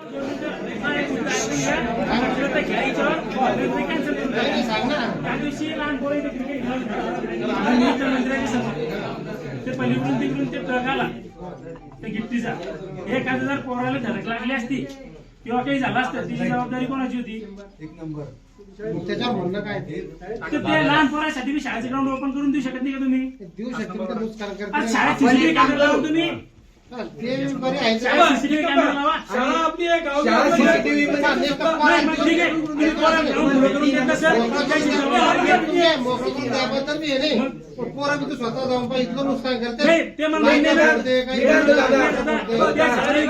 त्या दिवशी लहान क्रिकेट ते पलीकडून तिकडून ते ट्रक आला त्या गिफ्टीचा जर पोराला धडक लागली असती किंवा काही झालं असतं तिची जबाबदारी कोणाची होती एक नंबर त्याच्यावर म्हणणं काय ते? तर ते लहान पोरासाठी मी शाळेचं ग्राउंड ओपन करून देऊ शकत नाही का तुम्ही? देऊ शकतील ते नुकसान आज करतील शाळेत तुम्ही. ते बरे आहे शाळेत सीसीटीव्ही कॅमेरा लावा शाळा आपली आहे शाळा CCTV मध्ये हा, नेमकं नाही, मग ठीक आहे तुम्ही पोरं करून देत असेल, मी हे नाही पोरं तू स्वतः जाऊन पाहिजे इतकं नुकसान करते नाही, ते मला माहिती काही दादा? त्या सगळे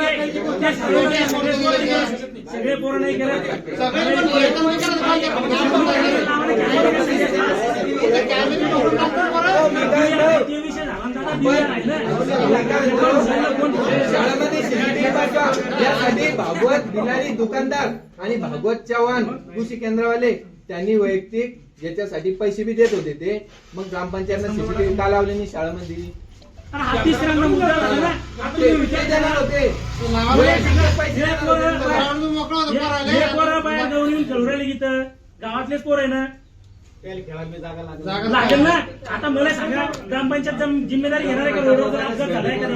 पोरं नाही केलं. सगळे पोरं नाही केलं सगळे पण एकच नाही करत, पाहिजे. आपण आपण पाहिजे. इथे कॅमेरे पकडून टाकतो पोरं. ते विषय झाला ना दादा, दिव्या राहिलं. शाळेमध्ये CCTV पाठवा यासाठी भागवत बिलारी दुकानदार आणि भागवत चव्हाण कृषी केंद्रवाले त्यांनी वैयक्तिक याच्यासाठी पैसे बी देत होते ते मग ग्रामपंचायतनं सीसीटीव्ही का लावले. नाही शाळेमध्ये गावातलेच पोर आहे ना लागेल. ना? आता मला सांगा ग्रामपंचायत जम- जिम्मेदारी घेणार आहे का रोडवर जर अपघात झालाय का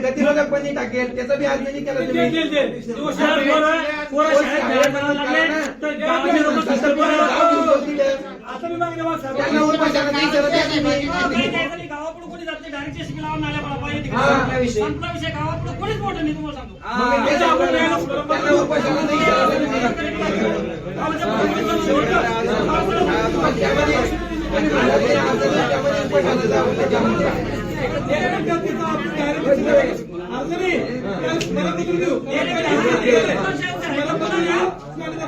गतिरोधक पण टाकेल. त्याचा बी आज नाही. गावापुढे कोणी जात नाही. डायरेक्ट जेसीबी लावून हा, विषय. गावापुढे कोणीच मोठं नाही तुम्हाला सांगतो मग ते सांगून द्या. त्यांना उपोषणाला नाही करत आहे तुम्ही. त्यामध्ये आणि मला ते अडचण आहे, त्यामध्ये उपोषणाला जावं त्याच्यामध्ये. एक गलतीचा आपण direct अर्ज नाही. मला कुठून देऊ? मला कुठून देऊ?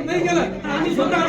नाही केलं. आम्ही स्वतः